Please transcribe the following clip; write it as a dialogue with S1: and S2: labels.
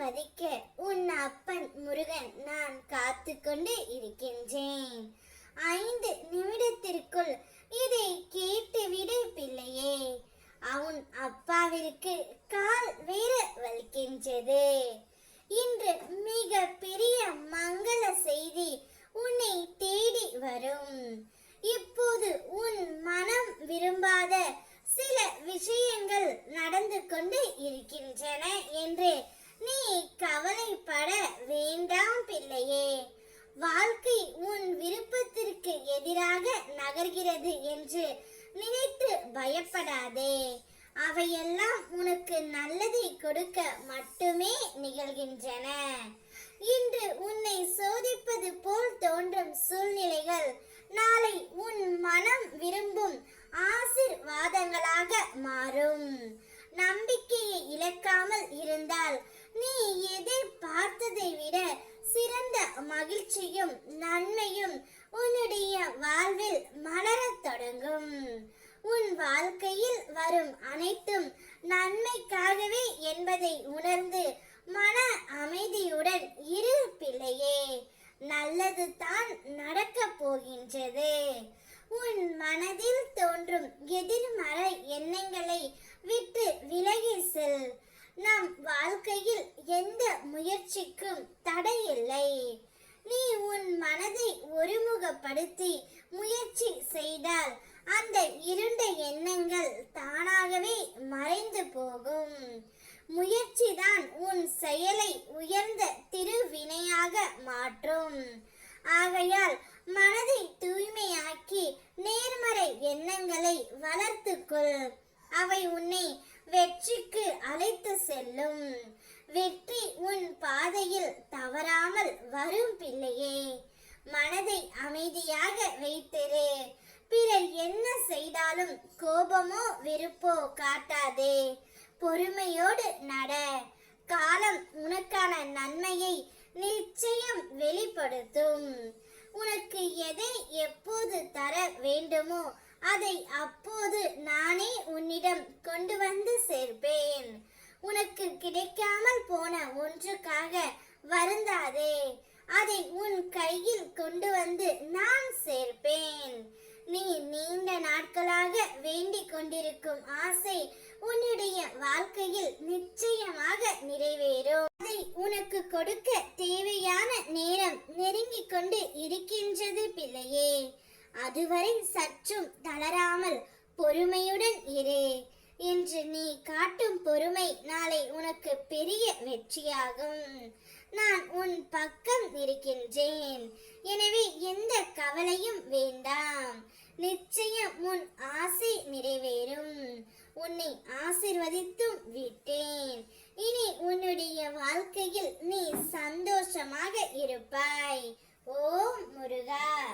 S1: வதைக்க உன் அப்பன் முருகன் நான் காத்து கொண்டு இருக்கின்றேன். ஐந்து நிமிடத்திற்குள் இதை கேட்டுவிடு பிள்ளையே. அவன் அப்பாவிற்கு கால் வேற வலிக்கின்றது. இன்று மிக பெரிய மங்கள செய்தி உன்னை தேடி வரும். இப்போது உன் மனம் விரும்பாத சில விஷயங்கள் நடந்து கொண்டு இருக்கின்றன வாழ்க்கை உன் விருப்பத்திற்கு எதிராக நகர்கிறது என்று நினைத்து பயப்படாதே. அவையெல்லாம் உனக்கு நல்லதை கொடுக்க மட்டுமே நிகழ்கின்றன. இன்று உன்னை சோதிப்பது போல் தோன்றும் சூழ்நிலைகள் நாளை உன் மனம் விரும்பும் ஆசிர்வாதங்களாக மாறும். நம்பிக்கையை இழக்காமல் இருந்தால் நீ எதிர்பார்த்ததை விட சிறந்த மகிழ்ச்சியும் நன்மையும் உன்னுடைய வாழ்வில் மலரத் தொடங்கும். உன் வாழ்க்கையில் வரும் அனைத்தும் நன்மைக்காகவே என்பதை உணர்ந்து மன அமைதியுடன் இரு பிள்ளையே நல்லது தான் நடக்க போகின்றது. உன் மனதில் தோன்றும் எதிர்மறை எண்ணங்களை விட்டு விலகி செல். நம் வாழ்க்கையில் எந்த முயற்சிக்கும் தடையில்லை. நீ உன் மனதை ஒருமுகப்படுத்தி முயற்சி செய்தால் அந்த இருண்ட எண்ணங்கள் தானாகவே மறைந்து போகும். முயற்சிதான் உன் செயலை உயர்ந்த திருவினையாக மாற்றும். ஆகையால் மனதை தூய்மையாக்கி நேர்மறை எண்ணங்களை வளர்த்துக்கொள். அவை உன்னை வெற்றிக்கு அழைத்து செல்லும். வெற்றி உன் பாதையில் தவறாமல் வரும் பிள்ளையே. மனதை அமைதியாக வைத்திரு. பிறர் என்ன செய்தாலும் கோபமோ வெறுப்போ காட்டாதே. பொறுமையோடு நட. காலம் உனக்கான நன்மையை நிச்சயம் வெளிப்படுத்தும். உனக்கு எதை எப்போது வேண்டுமோ அதை அப்போது நானே உன்னிடம் கொண்டு வந்து சேர்ப்பேன். உனக்கு கிடைக்காமல் போன ஒன்றுக்காக வருந்தாதே. அதை உன் கையில் கொண்டு வந்து நான் சேர்ப்பேன். நீ நீண்ட நாட்களாக வேண்டிக் கொண்டிருக்கும் ஆசை உன்னுடைய வாழ்க்கையில் நிச்சயமாக நிறைவேறும். அதை உனக்கு கொடுக்க தேவையான நேரம் நெருங்கிக் கொண்டு இருக்கின்றது பிள்ளையே. அதுவரை சற்றும் தளராமல் பொறுமையுடன் இரு என்று நீ காட்டும் பொறுமை நாளை உனக்கு பெரிய வெற்றியாகும். நான் உன் பக்கம் இருக்கின்றேன். எனவே எந்த கவலையும் வேண்டாம். நிச்சயம் உன் ஆசை நிறைவேறும். உன்னை ஆசிர்வதித்தும் விட்டேன். இனி உன்னுடைய வாழ்க்கையில் நீ சந்தோஷமாக இருப்பாய். ஓம் முருகா!